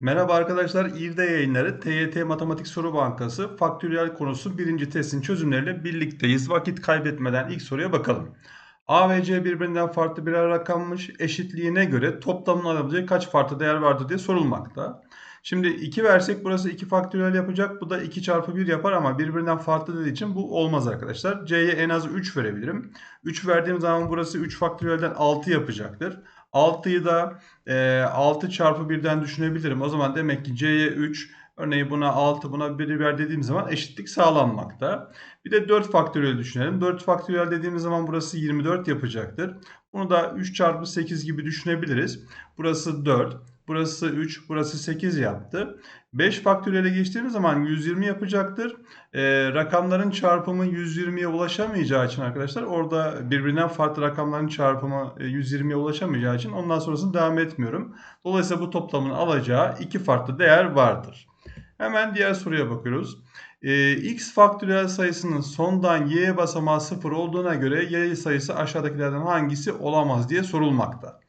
Merhaba arkadaşlar, İrde yayınları TYT Matematik Soru Bankası faktöriyel konusu birinci testin çözümleriyle birlikteyiz. Vakit kaybetmeden ilk soruya bakalım. A ve C birbirinden farklı birer rakammış. Eşitliğine göre toplamın alabileceği kaç farklı değer vardır diye sorulmakta. Şimdi 2 versek burası 2 faktöriyel yapacak. Bu da 2 çarpı 1 yapar ama birbirinden farklı dediği için bu olmaz arkadaşlar. C'ye en az 3 verebilirim. 3 verdiğim zaman burası 3 faktöriyelden 6 yapacaktır. 6'yı da e, 6 çarpı 1'den düşünebilirim. O zaman demek ki C'ye 3, örneğin buna 6, buna 1'i ver dediğim zaman eşitlik sağlanmakta. Bir de 4 faktöriyel düşünelim. 4 faktöriyel dediğimiz zaman burası 24 yapacaktır. Bunu da 3 çarpı 8 gibi düşünebiliriz. Burası 4. Burası 3, burası 8 yaptı. 5 faktöriyele geçtiğimiz zaman 120 yapacaktır. E, rakamların çarpımı 120'ye ulaşamayacağı için arkadaşlar orada birbirinden farklı rakamların çarpımı 120'ye ulaşamayacağı için ondan sonrasını devam etmiyorum. Dolayısıyla bu toplamın alacağı iki farklı değer vardır. Hemen diğer soruya bakıyoruz. E, x faktöriyel sayısının sondan y basamağı 0 olduğuna göre y sayısı aşağıdakilerden hangisi olamaz diye sorulmakta.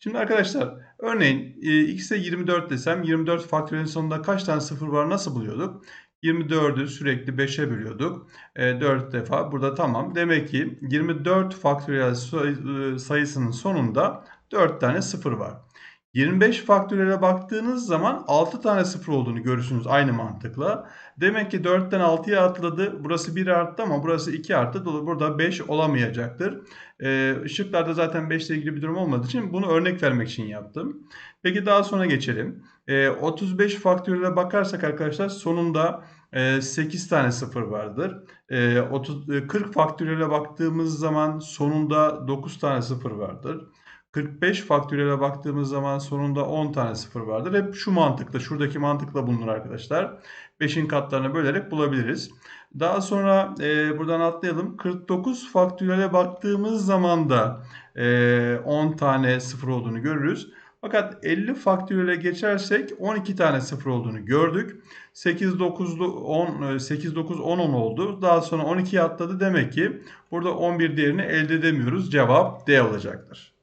Şimdi arkadaşlar örneğin e, x'e 24 desem 24 faktöriyelin sonunda kaç tane sıfır var nasıl buluyorduk? 24'ü sürekli 5'e bölüyorduk. E, 4 defa burada tamam. Demek ki 24 faktöriyel e, sayısının sonunda 4 tane sıfır var. 25 faktöriyele baktığınız zaman 6 tane sıfır olduğunu görürsünüz aynı mantıkla. Demek ki 4'ten 6'ya atladı. Burası 1 arttı ama burası 2 arttı. Dolayısıyla burada 5 olamayacaktır. Ee, zaten 5 ile ilgili bir durum olmadığı için bunu örnek vermek için yaptım. Peki daha sonra geçelim. Ee, 35 faktöriyele bakarsak arkadaşlar sonunda 8 e, tane sıfır vardır. 30, 40 faktöriyele baktığımız zaman sonunda 9 tane sıfır vardır. 45 faktöriyele baktığımız zaman sonunda 10 tane sıfır vardır. Hep şu mantıkla, şuradaki mantıkla bulunur arkadaşlar. 5'in katlarını bölerek bulabiliriz. Daha sonra e, buradan atlayalım. 49 faktöriyele baktığımız zaman da e, 10 tane sıfır olduğunu görürüz. Fakat 50 faktöriyele geçersek 12 tane sıfır olduğunu gördük. 8 9'lu 10 8 9 10 10 oldu. Daha sonra 12'ye atladı. Demek ki burada 11 değerini elde edemiyoruz. Cevap D olacaktır.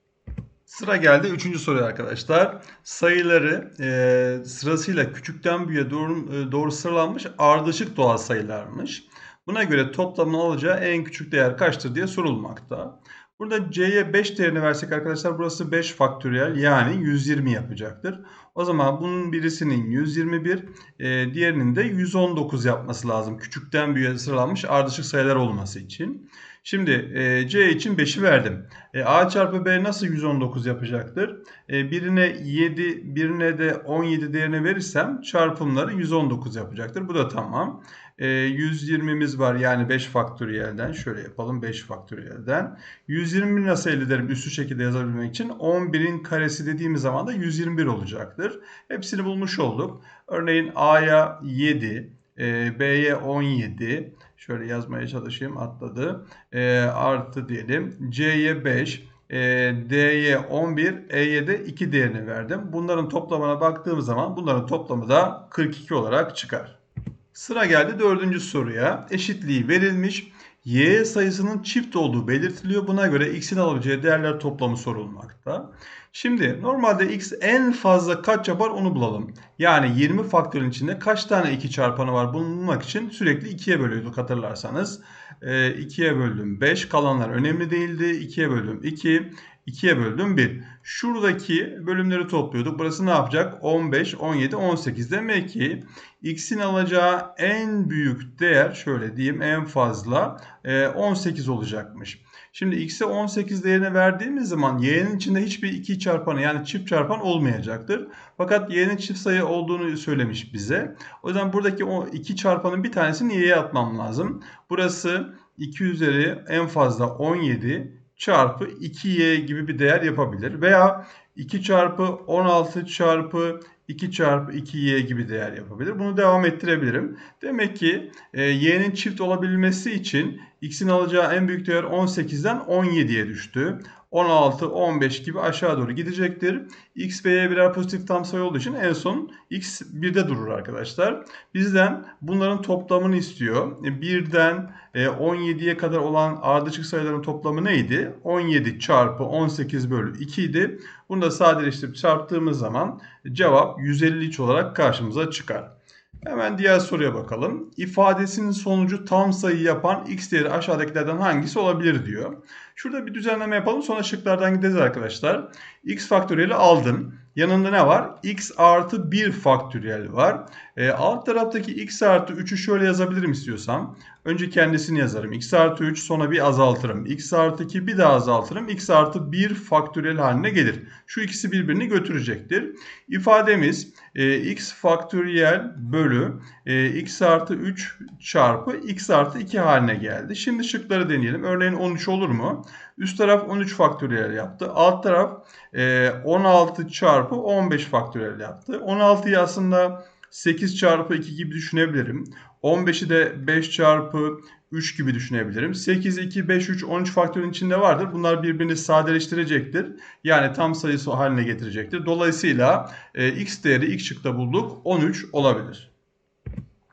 Sıra geldi 3. soruya arkadaşlar. Sayıları e, sırasıyla küçükten büyüğe doğru, e, doğru sıralanmış ardışık doğal sayılarmış. Buna göre toplamın alacağı en küçük değer kaçtır diye sorulmakta. Burada c'ye 5 değerini versek arkadaşlar burası 5 faktöriyel yani 120 yapacaktır. O zaman bunun birisinin 121 e, diğerinin de 119 yapması lazım. Küçükten büyüğe sıralanmış ardışık sayılar olması için. Şimdi e, C için 5'i verdim. E, A çarpı B nasıl 119 yapacaktır? E, birine 7, birine de 17 değerini verirsem çarpımları 119 yapacaktır. Bu da tamam. E, 120'miz var yani 5 faktöriyelden. Şöyle yapalım 5 faktöriyelden. 120 nasıl elde ederim üstü şekilde yazabilmek için? 11'in karesi dediğimiz zaman da 121 olacaktır. Hepsini bulmuş olduk. Örneğin A'ya 7, e, B'ye 17, Şöyle yazmaya çalışayım atladı. E, artı diyelim. C'ye 5. E, D'ye 11. E'ye de 2 değerini verdim. Bunların toplamına baktığımız zaman bunların toplamı da 42 olarak çıkar. Sıra geldi dördüncü soruya. Eşitliği verilmiş. Y sayısının çift olduğu belirtiliyor. Buna göre x'in alabileceği değerler toplamı sorulmakta. Şimdi normalde x en fazla kaç yapar onu bulalım. Yani 20 faktörün içinde kaç tane 2 çarpanı var bulmak için sürekli 2'ye bölüyorduk hatırlarsanız. 2'ye ee, böldüm 5 kalanlar önemli değildi. 2'ye böldüm 2. 2'ye böldüm 1. Şuradaki bölümleri topluyorduk. Burası ne yapacak? 15, 17, 18. Demek ki x'in alacağı en büyük değer şöyle diyeyim en fazla 18 e, olacakmış. Şimdi x'e 18 değerini verdiğimiz zaman y'nin içinde hiçbir iki çarpanı yani çift çarpan olmayacaktır. Fakat y'nin çift sayı olduğunu söylemiş bize. O yüzden buradaki o iki çarpanın bir tanesini y'ye atmam lazım. Burası 2 üzeri en fazla 17 çarpı 2y gibi bir değer yapabilir. Veya 2 çarpı 16 çarpı 2 çarpı 2y gibi değer yapabilir. Bunu devam ettirebilirim. Demek ki e, y'nin çift olabilmesi için x'in alacağı en büyük değer 18'den 17'ye düştü. 16, 15 gibi aşağı doğru gidecektir. X ve Y birer pozitif tam sayı olduğu için en son X 1'de durur arkadaşlar. Bizden bunların toplamını istiyor. 1'den e, 17'ye kadar olan ardışık sayıların toplamı neydi? 17 çarpı 18 bölü 2 idi. Bunu da sadeleştirip çarptığımız zaman cevap cevap 153 olarak karşımıza çıkar. Hemen diğer soruya bakalım. İfadesinin sonucu tam sayı yapan x değeri aşağıdakilerden hangisi olabilir diyor. Şurada bir düzenleme yapalım sonra şıklardan gideceğiz arkadaşlar. x faktöriyeli aldım. Yanında ne var? x artı 1 faktöriyel var. E, alt taraftaki x artı 3'ü şöyle yazabilirim istiyorsam. Önce kendisini yazarım. x artı 3 sonra bir azaltırım. x artı 2 bir daha azaltırım. x artı 1 faktöriyel haline gelir. Şu ikisi birbirini götürecektir. İfademiz e, x faktöriyel bölü e, x artı 3 çarpı x artı 2 haline geldi. Şimdi şıkları deneyelim. Örneğin 13 olur mu? Üst taraf 13 faktöriyel yaptı. Alt taraf e, 16 çarpı 15 faktöriyel yaptı. 16'yı aslında 8 çarpı 2 gibi düşünebilirim. 15'i de 5 çarpı 3 gibi düşünebilirim. 8, 2, 5, 3, 13 faktörün içinde vardır. Bunlar birbirini sadeleştirecektir. Yani tam sayısı haline getirecektir. Dolayısıyla e, x değeri ilk şıkta bulduk. 13 olabilir.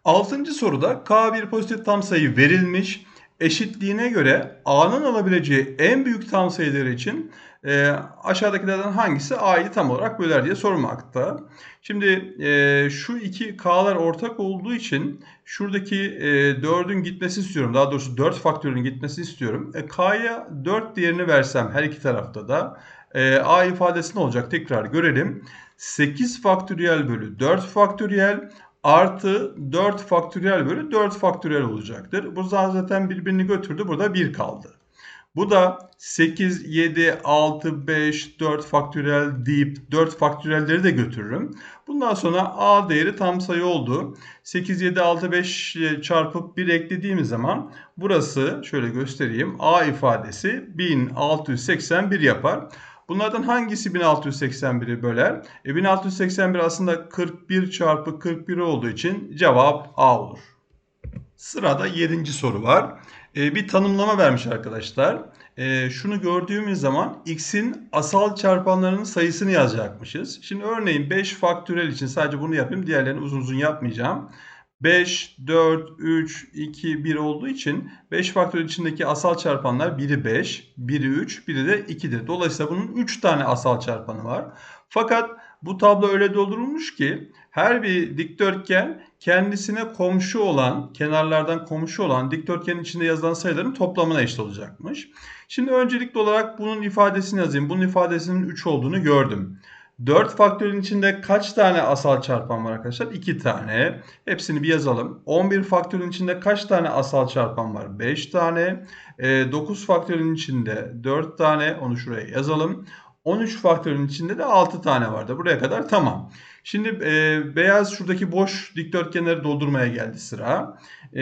Altıncı soruda k bir pozitif tam sayı verilmiş. Eşitliğine göre a'nın alabileceği en büyük tam sayıları için e, aşağıdakilerden hangisi a'yı tam olarak böler diye sormakta. Şimdi e, şu iki k'lar ortak olduğu için şuradaki e, 4'ün gitmesi istiyorum. Daha doğrusu 4 faktörün gitmesi istiyorum. E, k'ya 4 değerini versem her iki tarafta da e, a ifadesi ne olacak? Tekrar görelim. 8 faktöriyel bölü 4 faktöriyel artı 4 faktöriyel bölü 4 faktöriyel olacaktır. Bu zaten birbirini götürdü. Burada 1 kaldı. Bu da 8, 7, 6, 5, 4 faktöriyel deyip 4 faktöriyelleri de götürürüm. Bundan sonra a değeri tam sayı oldu. 8, 7, 6, 5 çarpıp 1 eklediğimiz zaman burası şöyle göstereyim. a ifadesi 1681 yapar. Bunlardan hangisi 1681'i böler? E 1681 aslında 41 çarpı 41 olduğu için cevap A olur. Sırada 7. soru var. E, bir tanımlama vermiş arkadaşlar. E, şunu gördüğümüz zaman x'in asal çarpanlarının sayısını yazacakmışız. Şimdi örneğin 5 faktörel için sadece bunu yapayım. Diğerlerini uzun uzun yapmayacağım. 5, 4, 3, 2, 1 olduğu için 5 faktörel içindeki asal çarpanlar biri 5, biri 3, biri de 2'dir. Dolayısıyla bunun 3 tane asal çarpanı var. Fakat bu tablo öyle doldurulmuş ki her bir dikdörtgen kendisine komşu olan, kenarlardan komşu olan dikdörtgenin içinde yazılan sayıların toplamına eşit olacakmış. Şimdi öncelikli olarak bunun ifadesini yazayım. Bunun ifadesinin 3 olduğunu gördüm. 4 faktörün içinde kaç tane asal çarpan var arkadaşlar? 2 tane. Hepsini bir yazalım. 11 faktörün içinde kaç tane asal çarpan var? 5 tane. 9 faktörün içinde 4 tane. Onu şuraya yazalım. 13 faktörün içinde de 6 tane vardı. Buraya kadar tamam. Şimdi e, beyaz şuradaki boş dikdörtgenleri doldurmaya geldi sıra. E,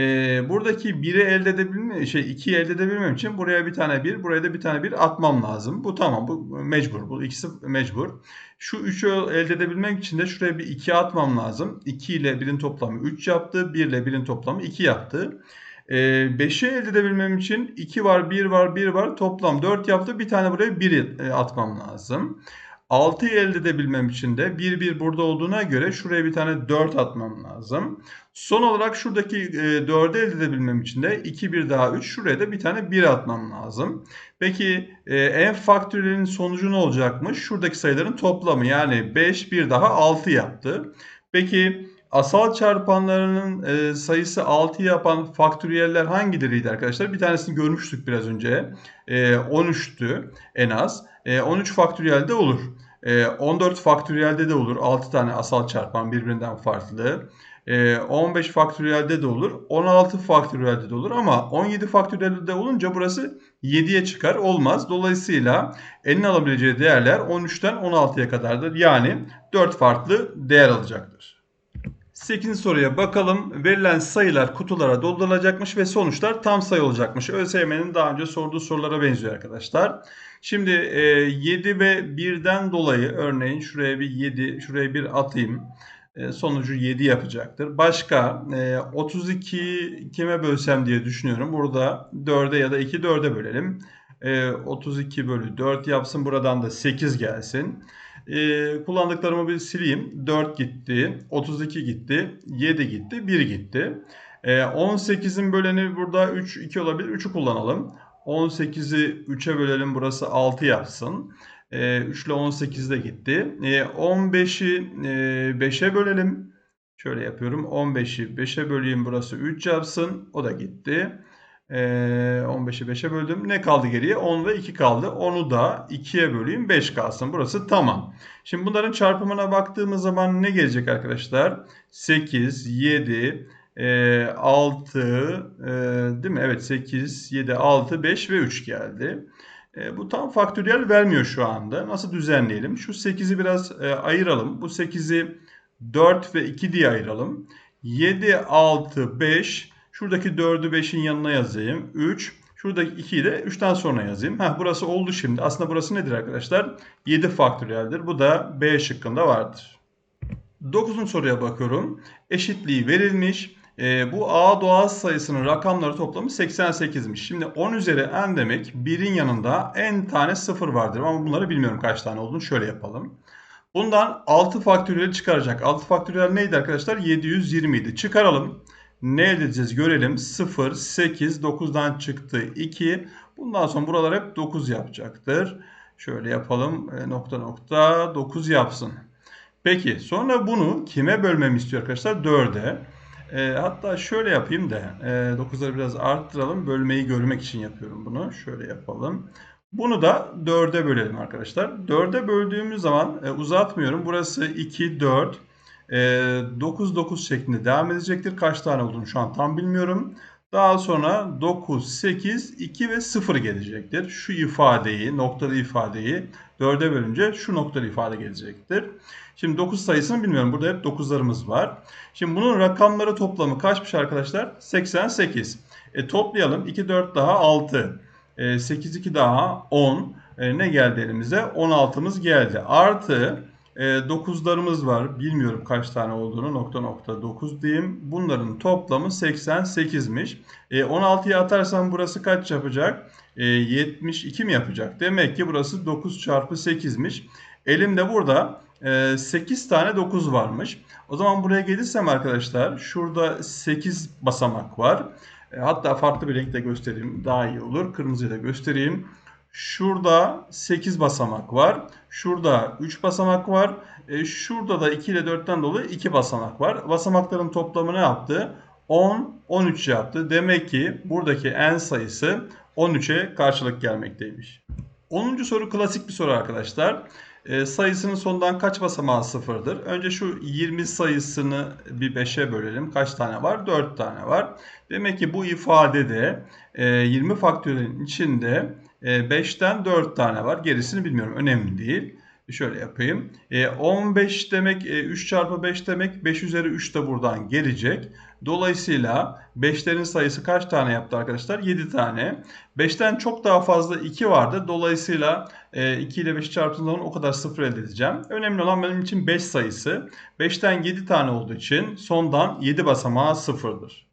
buradaki 1'i elde edebilmem, şey 2'yi elde edebilmem için buraya bir tane 1, buraya da bir tane 1 atmam lazım. Bu tamam, bu mecbur. Bu ikisi mecbur. Şu 3'ü elde edebilmek için de şuraya bir 2 atmam lazım. 2 ile 1'in toplamı 3 yaptı. 1 ile 1'in toplamı 2 yaptı. 5'i ee, elde edebilmem için 2 var, 1 var, 1 var. Toplam 4 yaptı. Bir tane buraya 1 e, atmam lazım. 6'yı elde edebilmem için de 1 1 burada olduğuna göre şuraya bir tane 4 atmam lazım. Son olarak şuradaki 4'ü e, elde edebilmem için de 2 1 daha 3 şuraya da bir tane 1 atmam lazım. Peki e, n faktörelinin sonucu ne olacakmış? Şuradaki sayıların toplamı yani 5 1 daha 6 yaptı. Peki asal çarpanlarının e, sayısı 6 yapan faktöriyeller hangileriydi arkadaşlar? Bir tanesini görmüştük biraz önce. E, 13'tü en az. E, 13 faktöriyelde olur. E, 14 faktöriyelde de olur. 6 tane asal çarpan birbirinden farklı. E, 15 faktöriyelde de olur. 16 faktöriyelde de olur ama 17 faktöriyelde de olunca burası 7'ye çıkar. Olmaz. Dolayısıyla elin alabileceği değerler 13'ten 16'ya kadardır. Yani 4 farklı değer alacaktır. 8. soruya bakalım. Verilen sayılar kutulara doldurulacakmış ve sonuçlar tam sayı olacakmış. ÖSYM'nin daha önce sorduğu sorulara benziyor arkadaşlar. Şimdi e, 7 ve 1'den dolayı örneğin şuraya bir 7, şuraya bir atayım. E, sonucu 7 yapacaktır. Başka e, 32 kime bölsem diye düşünüyorum. Burada 4'e ya da 2 4'e bölelim. E, 32 bölü 4 yapsın. Buradan da 8 gelsin. E, kullandıklarımı bir sileyim. 4 gitti, 32 gitti, 7 gitti, 1 gitti. E, 18'in böleni burada 3, 2 olabilir. 3'ü kullanalım. 18'i 3'e bölelim burası 6 yapsın. E, 3 ile 18 de gitti. E, 15'i e, 5'e bölelim. Şöyle yapıyorum. 15'i 5'e böleyim. Burası 3 yapsın. O da gitti. E, 15'i 5'e böldüm. Ne kaldı geriye? 10 ve 2 kaldı. 10'u da 2'ye böleyim. 5 kalsın. Burası tamam. Şimdi bunların çarpımına baktığımız zaman ne gelecek arkadaşlar? 8, 7, e, 6, e, değil mi? Evet 8, 7, 6, 5 ve 3 geldi. E, bu tam faktöriyel vermiyor şu anda. Nasıl düzenleyelim? Şu 8'i biraz e, ayıralım. Bu 8'i 4 ve 2 diye ayıralım. 7, 6, 5. Şuradaki 4'ü 5'in yanına yazayım. 3. Şuradaki 2'yi de 3'ten sonra yazayım. Heh, burası oldu şimdi. Aslında burası nedir arkadaşlar? 7 faktöriyeldir. Bu da B şıkkında vardır. 9. soruya bakıyorum. Eşitliği verilmiş. E, bu A doğal sayısının rakamları toplamı 88'miş. Şimdi 10 üzeri n demek 1'in yanında n tane 0 vardır. Ama bunları bilmiyorum kaç tane olduğunu. Şöyle yapalım. Bundan 6 faktöriyel çıkaracak. 6 faktöriyel neydi arkadaşlar? 720 idi. Çıkaralım. Ne elde edeceğiz görelim. 0, 8, 9'dan çıktı 2. Bundan sonra buralar hep 9 yapacaktır. Şöyle yapalım. E, nokta nokta 9 yapsın. Peki sonra bunu kime bölmemi istiyor arkadaşlar? 4'e. E, hatta şöyle yapayım da e, 9'ları biraz arttıralım. Bölmeyi görmek için yapıyorum bunu. Şöyle yapalım. Bunu da 4'e bölelim arkadaşlar. 4'e böldüğümüz zaman e, uzatmıyorum. Burası 2, 4, e, 9, 9 şeklinde devam edecektir. Kaç tane olduğunu şu an tam bilmiyorum. Daha sonra 9, 8, 2 ve 0 gelecektir. Şu ifadeyi, noktalı ifadeyi 4'e bölünce şu noktalı ifade gelecektir. Şimdi 9 sayısını bilmiyorum. Burada hep 9'larımız var. Şimdi bunun rakamları toplamı kaçmış arkadaşlar? 88. E, toplayalım. 2, 4 daha 6. E, 8, 2 daha 10. E, ne geldi elimize? 16'mız geldi. Artı e, 9'larımız var. Bilmiyorum kaç tane olduğunu. Nokta nokta 9 diyeyim. Bunların toplamı 88'miş. E, 16'ya atarsam burası kaç yapacak? E, 72 mi yapacak? Demek ki burası 9 çarpı 8'miş. Elimde burada 8 tane 9 varmış. O zaman buraya gelirsem arkadaşlar şurada 8 basamak var. Hatta farklı bir renkte göstereyim daha iyi olur. Kırmızıyla göstereyim. Şurada 8 basamak var. Şurada 3 basamak var. E, şurada da 2 ile 4'ten dolayı 2 basamak var. Basamakların toplamı ne yaptı? 10, 13 yaptı. Demek ki buradaki n sayısı 13'e karşılık gelmekteymiş. 10. soru klasik bir soru arkadaşlar. E, sayısının sonundan kaç basamağı sıfırdır? Önce şu 20 sayısını bir 5'e bölelim. Kaç tane var? 4 tane var. Demek ki bu ifadede e, 20 faktörün içinde 5'ten 4 tane var. Gerisini bilmiyorum. Önemli değil. Şöyle yapayım. E, 15 demek e, 3 çarpı 5 demek 5 üzeri 3 de buradan gelecek. Dolayısıyla 5'lerin sayısı kaç tane yaptı arkadaşlar? 7 tane. 5'ten çok daha fazla 2 vardı. Dolayısıyla 2 e, ile 5 çarptığım zaman o kadar sıfır elde edeceğim. Önemli olan benim için 5 sayısı. 5'ten 7 tane olduğu için sondan 7 basamağı sıfırdır.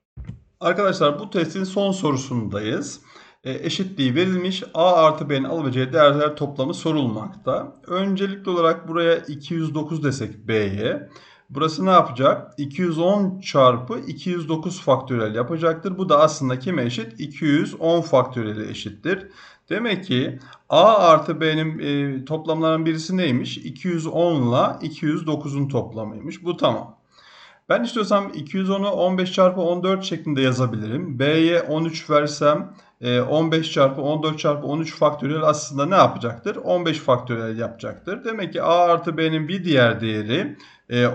Arkadaşlar bu testin son sorusundayız. E, eşitliği verilmiş. A artı B'nin alabileceği değerler toplamı sorulmakta. Öncelikli olarak buraya 209 desek B'ye. Burası ne yapacak? 210 çarpı 209 faktöriyel yapacaktır. Bu da aslında kime eşit? 210 faktöriyel eşittir. Demek ki A artı B'nin e, toplamlarının birisi neymiş? 210 ile 209'un toplamıymış. Bu tamam. Ben istiyorsam 210'u 15 çarpı 14 şeklinde yazabilirim. B'ye 13 versem 15 e, çarpı 14 çarpı 13 faktöriyel aslında ne yapacaktır? 15 faktöriyel yapacaktır. Demek ki A artı B'nin bir diğer değeri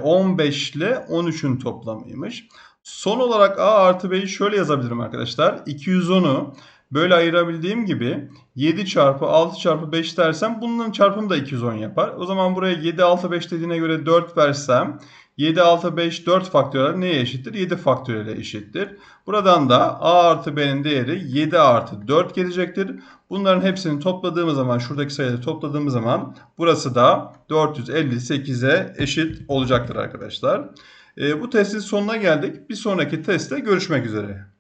15 e, ile 13'ün toplamıymış. Son olarak A artı B'yi şöyle yazabilirim arkadaşlar. 210'u böyle ayırabildiğim gibi 7 çarpı 6 çarpı 5 dersem bunların çarpımı da 210 yapar. O zaman buraya 7 6 5 dediğine göre 4 versem 7 6 5 4 faktöriyel neye eşittir? 7 faktöriyele eşittir. Buradan da a artı b'nin değeri 7 artı 4 gelecektir. Bunların hepsini topladığımız zaman şuradaki sayıları topladığımız zaman burası da 458'e eşit olacaktır arkadaşlar. E, bu testin sonuna geldik. Bir sonraki testte görüşmek üzere.